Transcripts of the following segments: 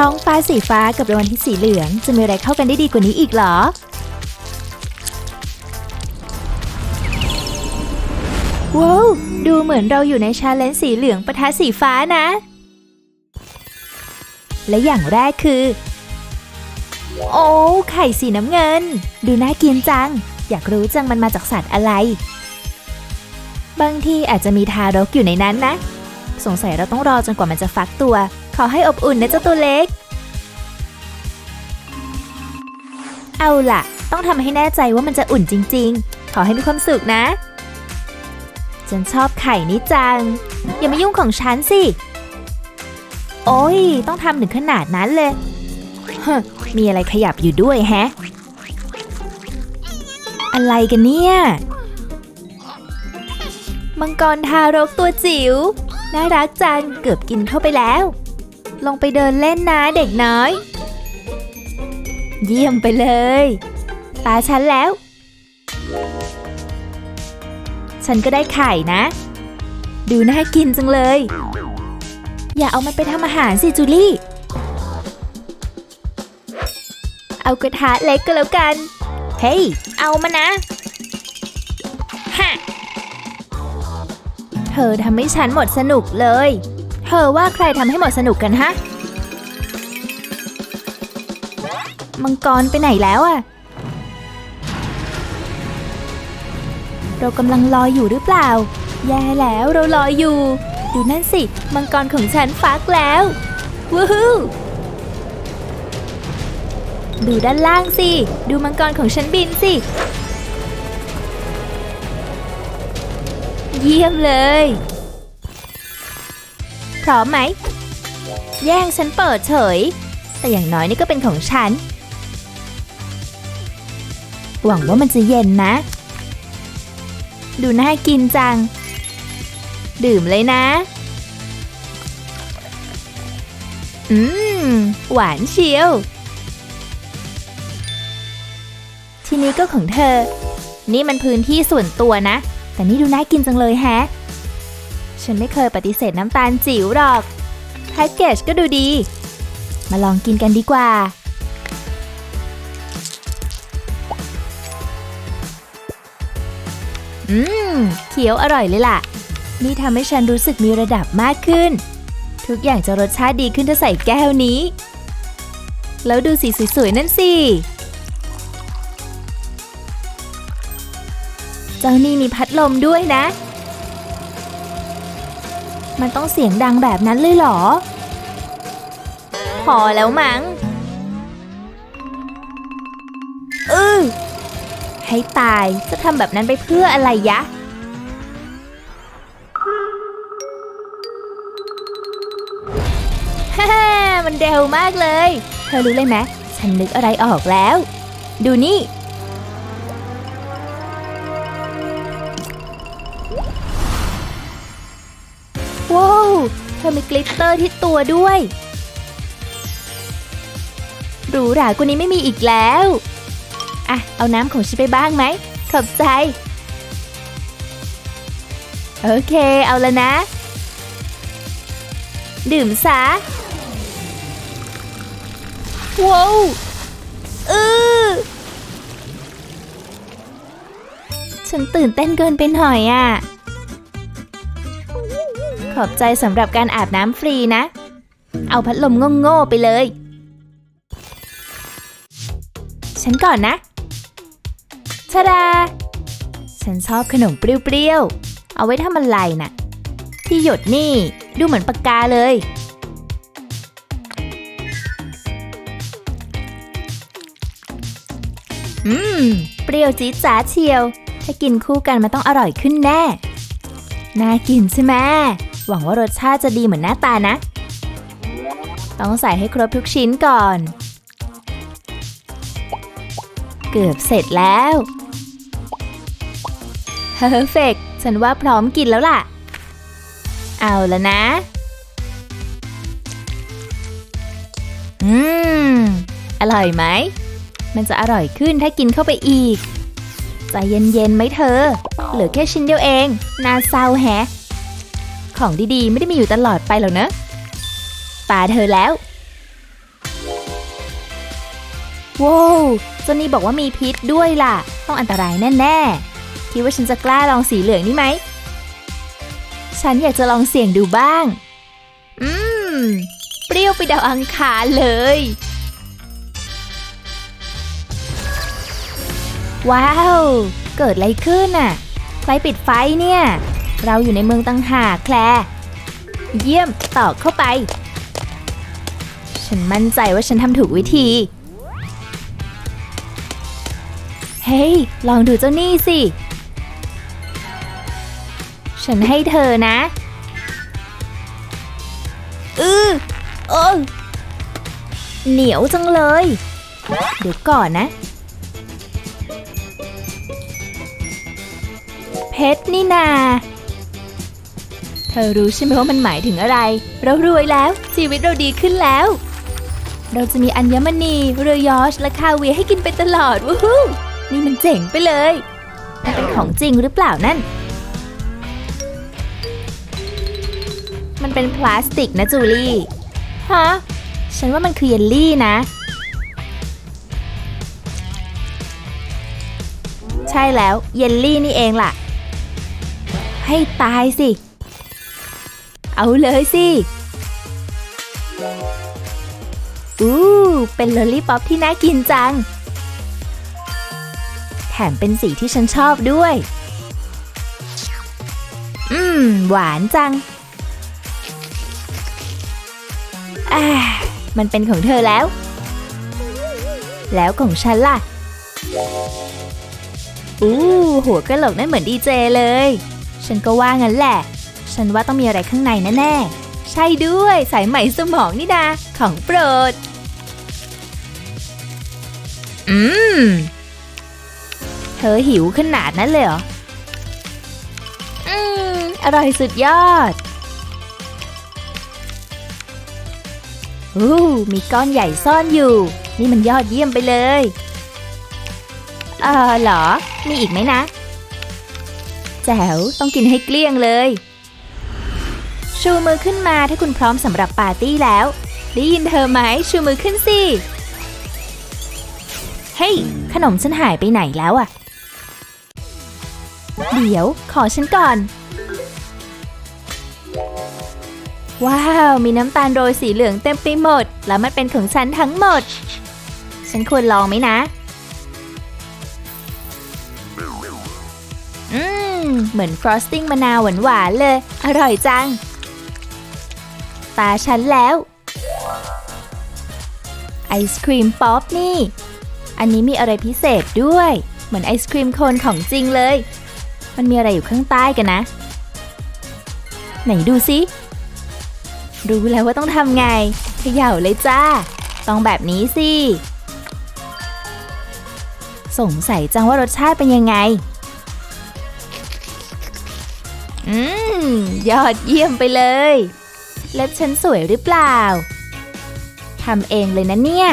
ท้องฟ้าสีฟ้ากับดวงอาทิตย์สีเหลือง จะมีอะไรเข้ากันได้ดีกว่านี้อีกเหรอ ว้าว ดูเหมือนเราอยู่ในชาเลนจ์สีเหลืองปะทะสีฟ้านะ และอย่างแรกคือ โอ้ไข่สีน้ำเงิน ดูน่ากินจัง อยากรู้จังมันมาจากสัตว์อะไร บางทีอาจจะมีทารกอยู่ในนั้นนะ สงสัยเราต้องรอจนกว่ามันจะฟักตัว ขอให้อบอุ่นนะเจ้าตัวเล็ก เอาล่ะ ต้องทำให้แน่ใจว่ามันจะอุ่นจริง ๆ ขอให้มีความสุขนะ ฉันชอบไข่นี้จัง อย่ามายุ่งของฉันสิ โอ้ย ต้องทำถึงขนาดนั้นเลยฮมีอะไรขยับอยู่ด้วยแฮะ อะไรกันเนี่ย มังกรทารกตัวจิ๋ว น่ารักจัง เกือบกินเข้าไปแล้ว ลงไปเดินเล่นนะเด็กน้อย เยี่ยมไปเลยตาฉันแล้ว ฉันก็ได้ไข่นะ ดูน่ากินจังเลย อย่าเอามันไปทำอาหารสิจูลี่ เอากระทะเล็กก็แล้วกัน เฮ้ย เอามานะฮะเธอทำให้ฉันหมดสนุกเลย เธอว่าใครทำให้หมดสนุกกันฮะ มังกรไปไหนแล้วอะเรากำลังลอยอยู่หรือเปล่า แย่แล้วเราลอยอยู่ ดูนั่นสิ มังกรของฉันฟักแล้ววู้ฮู้ดูด้านล่างสิ ดูมังกรของฉันบินสิ เยี่ยมเลย พร้อมไหม แย่งฉันเปิดเฉย แต่อย่างน้อยนี่ก็เป็นของฉัน หวังว่ามันจะเย็นนะ ดูน่ากินจัง ดื่มเลยนะ อืม หวานเชียว ทีนี้ก็ของเธอ นี่มันพื้นที่ส่วนตัวนะ แต่นี่ดูน่ากินจังเลยแฮะ ฉันไม่เคยปฏิเสธน้ำตาลจิ๋วหรอก แพ็กเกจก็ดูดี มาลองกินกันดีกว่า อืมเขียวอร่อยเลยล่ะ นี่ทำให้ฉันรู้สึกมีระดับมากขึ้น ทุกอย่างจะรสชาติดีขึ้นถ้าใส่แก้วนี้ แล้วดูสีสวยๆนั่นสิเจ้านี่มีพัดลมด้วยนะ มันต้องเสียงดังแบบนั้นเลยเหรอ พอแล้วมั้งเออให้ตายจะทำแบบนั้นไปเพื่ออะไรยะ ฮ่าฮ่ามันเร็วมากเลย เธอรู้เลยไหมฉันนึกอะไรออกแล้ว ดูนี่ ธอมีกลิตเตอร์ที่ตัวด้วยหรูหรากว่านี้ไม่มีอีกแล้ว อะ เอาน้ำของฉันไปบ้างไหม ขอบใจ โอเค เอาละนะ ดื่มซะว้าวเออฉันตื่นเต้นเกินไปหน่อยอะ ขอบใจสำหรับการอาบน้ำฟรีนะ เอาพัดลมโง่ๆไปเลย ฉันก่อนนะชาดา ฉันชอบขนมเปรี้ยวๆ เอาไว้ทำอะไรน่ะ ที่หยดนี่ดูเหมือนปากกาเลย อืม เปรี้ยวจี๊ดจ๊าเชียว ถ้ากินคู่กันมันต้องอร่อยขึ้นแน่ น่ากินใช่ไหม หวังว่ารสชาติจะดีเหมือนหน้าตานะ ต้องใส่ให้ครบทุกชิ้นก่อน เกือบเสร็จแล้วเพอร์เฟกฉันว่าพร้อมกินแล้วล่ะ เอาละนะ อืม อร่อยไหม มันจะอร่อยขึ้นถ้ากินเข้าไปอีก ใจเย็นๆไหมเธอ เหลือแค่ชิ้นเดียวเอง น่าเศร้าแฮะ ของดีๆ ไม่ได้มีอยู่ตลอดไปหรอกนะตาเธอแล้วว้าวจนนี่บอกว่ามีพิษด้วยล่ะ ต้องอันตรายแน่ๆคิดว่าฉันจะกล้าลองสีเหลืองนี่ไหม ฉันอยากจะลองเสี่ยงดูบ้าง อืม เปรี้ยวไปดาวอังคารเลย ว้าว เกิดอะไรขึ้นน่ะ ใครปิดไฟเนี่ย เราอยู่ในเมืองตั้งหากแคลเยี่ยมตอกเข้าไป ฉันมั่นใจว่าฉันทำถูกวิธี เฮ้ย ลองดูเจ้านี่สิ ฉันให้เธอนะ อือโอ้เหนียวจังเลย เดี๋ยวก่อนนะ เพชรนี่นา เธอรู้ใช่ไหมว่ามันหมายถึงอะไร เรารวยแล้ว ชีวิตเราดีขึ้นแล้ว เราจะมีอัญมณี เรือยอชและคาเวียให้กินไปตลอดวู้ฮู้นี่มันเจ๋งไปเลยมันเป็นของจริงหรือเปล่านั่น มันเป็นพลาสติกนะจูลี่ฮะฉันว่ามันคือเยลลี่นะ ใช่แล้วเยลลี่นี่เองล่ะ ให้ตายสิ เอาเลยสิอู้เป็นลอลลี่ป๊อปที่น่ากินจัง แถมเป็นสีที่ฉันชอบด้วย อืม หวานจังอ่ามันเป็นของเธอแล้ว แล้วของฉันล่ะ อู้หัวกระโหลกนั่นเหมือนดีเจเลย ฉันก็ว่างั้นแหละ ฉันว่าต้องมีอะไรข้างในแน่ๆ ใช่ด้วยสายไหมสมองนี่นาของโปรด อืม เธอหิวขนาดนั้นเลยเหรอ อืม อร่อยสุดยอดอู้มีก้อนใหญ่ซ่อนอยู่ นี่มันยอดเยี่ยมไปเลยเออเหรอ มีอีกไหมนะ แจ๋ว ต้องกินให้เกลี้ยงเลย ชูมือขึ้นมาถ้าคุณพร้อมสำหรับปาร์ตี้แล้ว ได้ยินเธอไหมชูมือขึ้นสิ เฮ้ย ขนมฉันหายไปไหนแล้วอะเดี๋ยวขอฉันก่อน ว้าว มีน้ำตาลโรยสีเหลืองเต็มไปหมด แล้วมันเป็นของฉันทั้งหมด ฉันควรลองไหมนะ อืม เหมือนฟรอสติ้งมะนาวหวานๆเลย อร่อยจัง ตาฉันแล้ว ไอศครีมป๊อปนี่ อันนี้มีอะไรพิเศษด้วย เหมือนไอศครีมโคนของจริงเลย มันมีอะไรอยู่ข้างใต้กันนะ ไหนดูสิ รู้แล้วว่าต้องทำไงเขย่าเลยจ้า ต้องแบบนี้สิ สงสัยจังว่ารสชาติเป็นยังไงอืม ยอดเยี่ยมไปเลย เล็บฉันสวยหรือเปล่า ทำเองเลยนะเนี่ย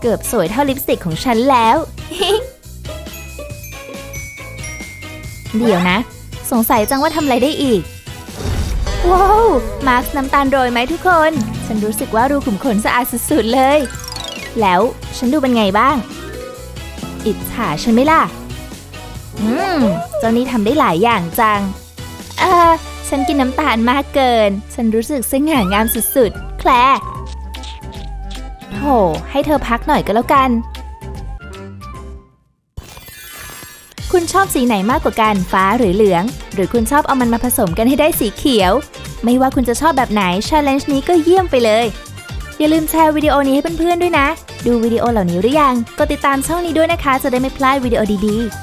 เกือบสวยเท่าลิปสติกของฉันแล้ว เดี๋ยวนะ สงสัยจังว่าทำอะไรได้อีก ว้าว มาร์คน้ำตาลโรยไหมทุกคน ฉันรู้สึกว่ารูขุมขนสะอาดสุดๆเลย แล้วฉันดูเป็นไงบ้าง อิจฉาฉันไหมล่ะ อืม เจ้านี่ทำได้หลายอย่างจัง เออ ฉันกินน้ำตาลมากเกิน ฉันรู้สึกสง่างามสุดๆ แคลร์โถให้เธอพักหน่อยก็แล้วกัน คุณชอบสีไหนมากกว่ากัน ฟ้าหรือเหลือง หรือคุณชอบเอามันมาผสมกันให้ได้สีเขียว ไม่ว่าคุณจะชอบแบบไหน challenge นี้ก็เยี่ยมไปเลย อย่าลืมแชร์วิดีโอนี้ให้เพื่อนๆด้วยนะ ดูวิดีโอเหล่านี้หรือยัง กดติดตามช่องนี้ด้วยนะคะ จะได้ไม่พลาดวิดีโอดีๆ